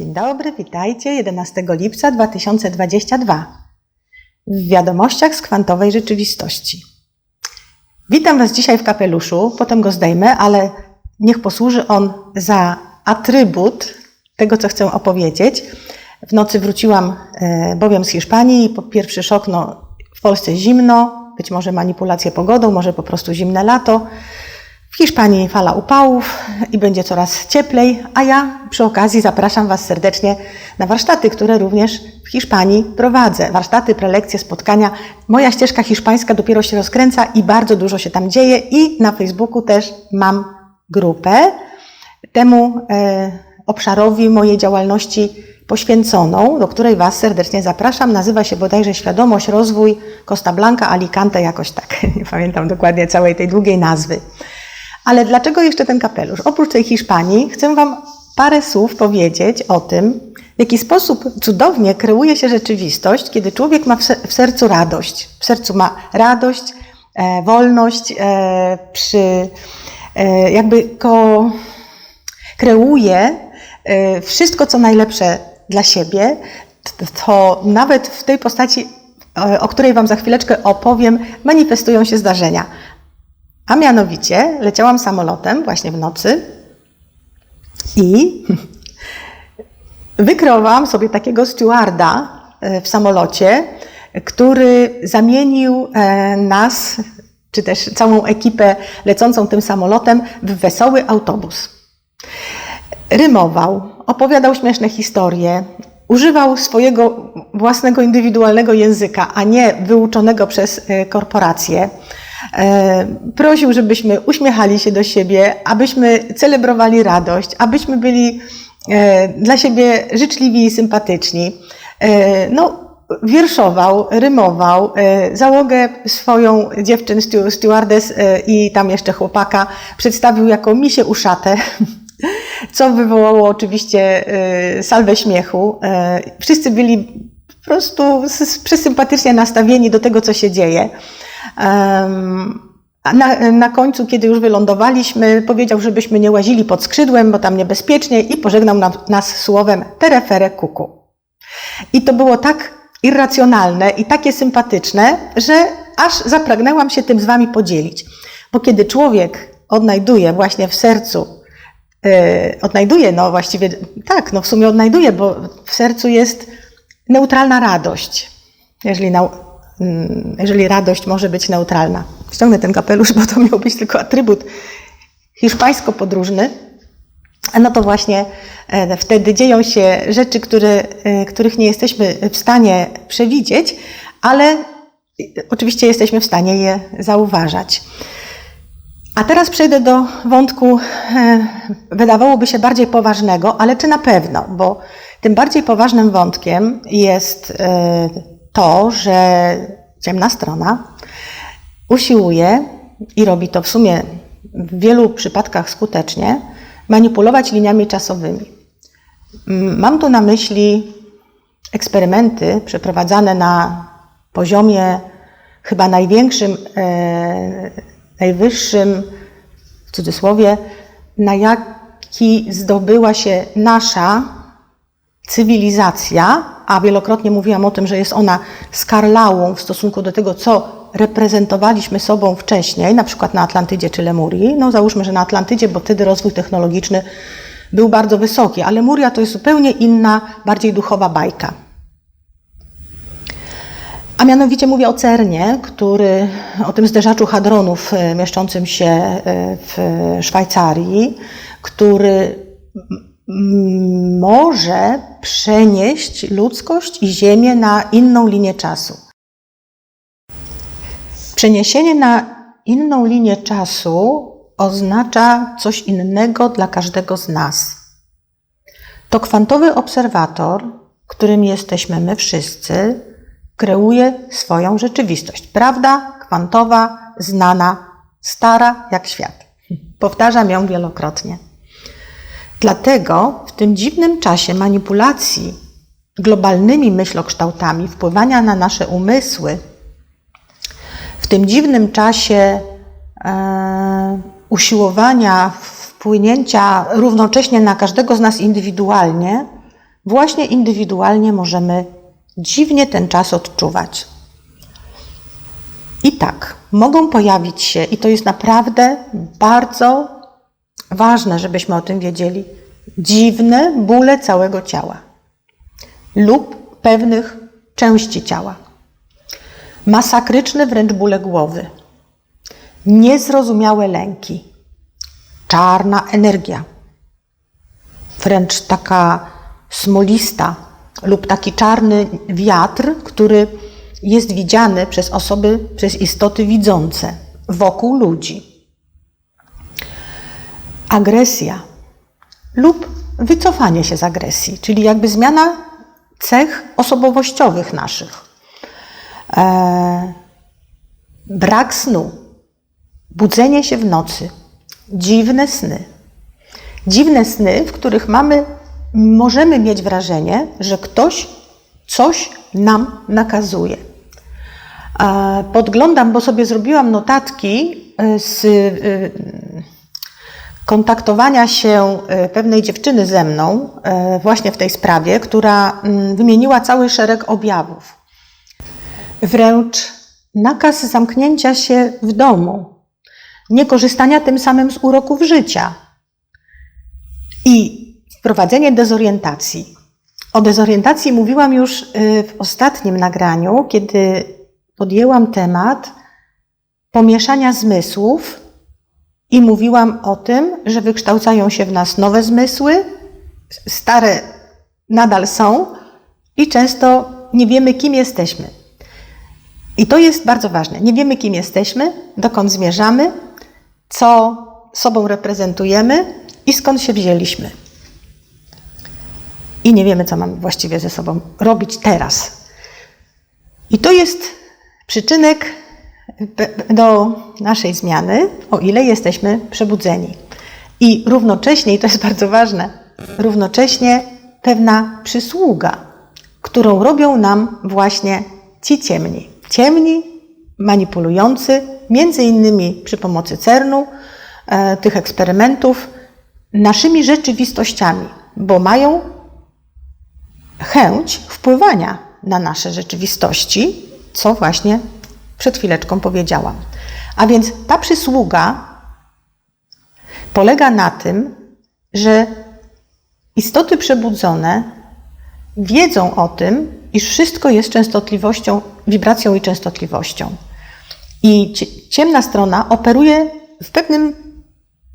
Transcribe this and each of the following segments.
Dzień dobry, witajcie 11 lipca 2022 w wiadomościach z kwantowej rzeczywistości. Witam Was dzisiaj w kapeluszu, potem go zdejmę, ale niech posłuży on za atrybut tego, co chcę opowiedzieć. W nocy wróciłam e, bowiem z Hiszpanii i po pierwszy szok, no, w Polsce zimno, być może manipulacje pogodą, może po prostu zimne lato. W Hiszpanii fala upałów i będzie coraz cieplej, a ja przy okazji zapraszam Was serdecznie na warsztaty, które również w Hiszpanii prowadzę. Warsztaty, prelekcje, spotkania. Moja ścieżka hiszpańska dopiero się rozkręca i bardzo dużo się tam dzieje i na Facebooku też mam grupę temu e, obszarowi mojej działalności poświęconą, do której Was serdecznie zapraszam. Nazywa się bodajże Świadomość, Rozwój Costa Blanca, Alicante, jakoś tak. Nie pamiętam dokładnie całej tej długiej nazwy. Ale dlaczego jeszcze ten kapelusz? Oprócz tej Hiszpanii chcę Wam parę słów powiedzieć o tym, w jaki sposób cudownie kreuje się rzeczywistość, kiedy człowiek ma w sercu radość. W sercu ma radość, e, wolność, e, przy, e, jakby ko, kreuje e, wszystko, co najlepsze dla siebie, to nawet w tej postaci, e, o której Wam za chwileczkę opowiem, manifestują się zdarzenia. A mianowicie leciałam samolotem właśnie w nocy i wykreowałam sobie takiego stewarda e, w samolocie, który zamienił e, nas, czy też całą ekipę lecącą tym samolotem, w wesoły autobus. Rymował, opowiadał śmieszne historie, używał swojego własnego indywidualnego języka, a nie wyuczonego przez e, korporacje. E, prosił, żebyśmy uśmiechali się do siebie, abyśmy celebrowali radość, abyśmy byli e, dla siebie życzliwi i sympatyczni. E, no, wierszował, rymował, załogę swoją dziewczyn, stewardess i tam jeszcze chłopaka przedstawił jako misie uszate, co wywołało oczywiście salwę śmiechu. Wszyscy byli po prostu przesympatycznie nastawieni do tego, co się dzieje. Na, na, końcu, kiedy już wylądowaliśmy, powiedział, żebyśmy nie łazili pod skrzydłem, bo tam niebezpiecznie i pożegnał nam, nas słowem terefere kuku. I to było tak irracjonalne i takie sympatyczne, że aż zapragnęłam się tym z wami podzielić. Bo kiedy człowiek odnajduje właśnie w sercu, yy, odnajduje, no właściwie tak, no w sumie odnajduje, bo w sercu jest neutralna radość. Jeżeli na, jeżeli radość może być neutralna. Ściągnę ten kapelusz, bo to miał być tylko atrybut hiszpańsko-podróżny. No to właśnie e, wtedy dzieją się rzeczy, które, e, których nie jesteśmy w stanie przewidzieć, ale oczywiście jesteśmy w stanie je zauważać. A teraz przejdę do wątku, e, wydawałoby się bardziej poważnego, ale czy na pewno? Bo tym bardziej poważnym wątkiem jest to, że ciemna strona usiłuje i robi to w sumie w wielu przypadkach skutecznie, manipulować liniami czasowymi. Mam tu na myśli eksperymenty przeprowadzane na poziomie chyba największym, e, najwyższym, w cudzysłowie, na jaki zdobyła się nasza cywilizacja, a wielokrotnie mówiłam o tym, że jest ona skarlałą w stosunku do tego, co reprezentowaliśmy sobą wcześniej, na przykład na Atlantydzie czy Lemurii. No załóżmy, że na Atlantydzie, bo wtedy rozwój technologiczny był bardzo wysoki, ale Lemuria to jest zupełnie inna, bardziej duchowa bajka. A mianowicie mówię o CERNie, który, o tym zderzaczu hadronów e, mieszczącym się e, w Szwajcarii, który może przenieść ludzkość i Ziemię na inną linię czasu. Przeniesienie na inną linię czasu oznacza coś innego dla każdego z nas. To kwantowy obserwator, którym jesteśmy my wszyscy, kreuje swoją rzeczywistość. Prawda kwantowa, znana, stara jak świat. Powtarzam ją wielokrotnie. Dlatego w tym dziwnym czasie manipulacji globalnymi myślokształtami, wpływania na nasze umysły, w tym dziwnym czasie e, usiłowania wpłynięcia równocześnie na każdego z nas indywidualnie, właśnie indywidualnie możemy dziwnie ten czas odczuwać. I tak, mogą pojawić się, i to jest naprawdę bardzo ważne, żebyśmy o tym wiedzieli, dziwne bóle całego ciała lub pewnych części ciała. Masakryczne wręcz bóle głowy, niezrozumiałe lęki, czarna energia, wręcz taka smolista lub taki czarny wiatr, który jest widziany przez osoby, przez istoty widzące wokół ludzi. Agresja lub wycofanie się z agresji, czyli jakby zmiana cech osobowościowych naszych. Eee, brak snu, budzenie się w nocy, dziwne sny. Dziwne sny, w których mamy, możemy mieć wrażenie, że ktoś coś nam nakazuje. Podglądam, bo sobie zrobiłam notatki e, z e, kontaktowania się e, pewnej dziewczyny ze mną właśnie w tej sprawie, która mm, wymieniła cały szereg objawów. Wręcz nakaz zamknięcia się w domu, niekorzystania tym samym z uroków życia i wprowadzenie dezorientacji. O dezorientacji mówiłam już w ostatnim nagraniu, kiedy podjęłam temat pomieszania zmysłów i mówiłam o tym, że wykształcają się w nas nowe zmysły, stare nadal są i często nie wiemy, kim jesteśmy. I to jest bardzo ważne. Nie wiemy, kim jesteśmy, dokąd zmierzamy, co sobą reprezentujemy i skąd się wzięliśmy. I nie wiemy, co mamy właściwie ze sobą robić teraz. I to jest przyczynek do naszej zmiany, o ile jesteśmy przebudzeni. I równocześnie, i to jest bardzo ważne, równocześnie pewna przysługa, którą robią nam właśnie ci ciemni. Ciemni, manipulujący, między innymi przy pomocy CERN-u, e, tych eksperymentów, naszymi rzeczywistościami, bo mają chęć wpływania na nasze rzeczywistości co właśnie przed chwileczką powiedziałam. A więc ta przysługa polega na tym, że istoty przebudzone wiedzą o tym, iż wszystko jest częstotliwością, wibracją i częstotliwością. I ciemna strona operuje w pewnym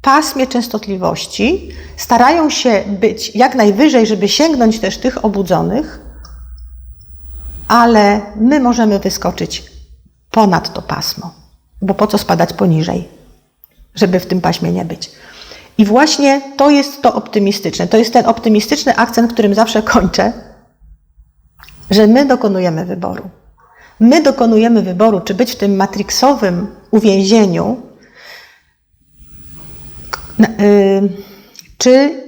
pasmie częstotliwości, starają się być jak najwyżej, żeby sięgnąć też tych obudzonych, ale my możemy wyskoczyć ponad to pasmo, bo po co spadać poniżej, żeby w tym paśmie nie być. I właśnie to jest to optymistyczne. To jest ten optymistyczny akcent, którym zawsze kończę, że my dokonujemy wyboru. My dokonujemy wyboru, czy być w tym matrixowym uwięzieniu, y, czy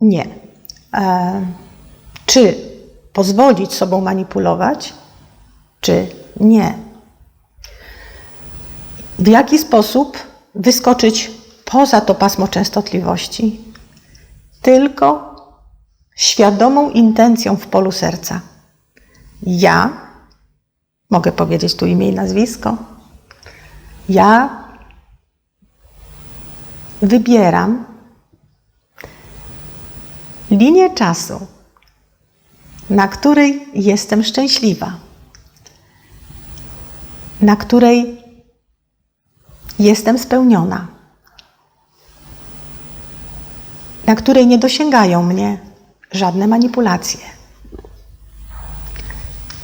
nie. E, czy pozwolić sobą manipulować, czy nie. W jaki sposób wyskoczyć poza to pasmo częstotliwości? Tylko świadomą intencją w polu serca. Ja, mogę powiedzieć tu imię i nazwisko, ja wybieram linię czasu, na której jestem szczęśliwa, na której jestem spełniona, na której nie dosięgają mnie żadne manipulacje.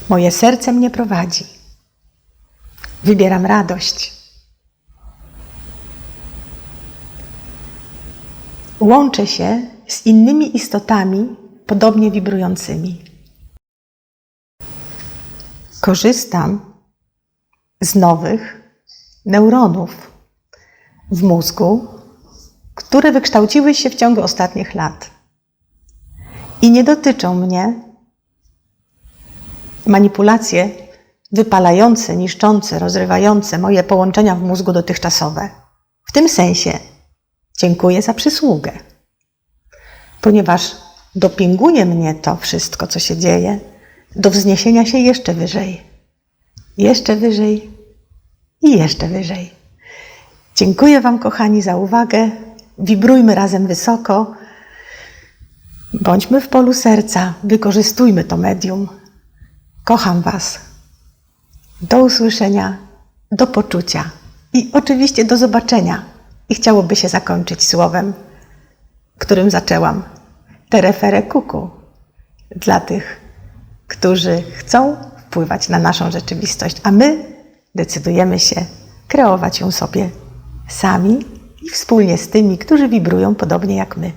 Moje serce mnie prowadzi. Wybieram radość. Łączę się z innymi istotami podobnie wibrującymi korzystam z nowych neuronów w mózgu, które wykształciły się w ciągu ostatnich lat. I nie dotyczą mnie manipulacje wypalające, niszczące, rozrywające moje połączenia w mózgu dotychczasowe. W tym sensie dziękuję za przysługę, ponieważ dopinguje mnie to wszystko, co się dzieje, do wzniesienia się jeszcze wyżej. Jeszcze wyżej i jeszcze wyżej. Dziękuję Wam, kochani, za uwagę. Wibrujmy razem wysoko. Bądźmy w polu serca, wykorzystujmy to medium. Kocham Was. Do usłyszenia, do poczucia i oczywiście do zobaczenia. I chciałoby się zakończyć słowem, którym zaczęłam. Terefere kuku. Dla tych, którzy chcą wpływać na naszą rzeczywistość, a my decydujemy się kreować ją sobie sami i wspólnie z tymi, którzy wibrują podobnie jak my.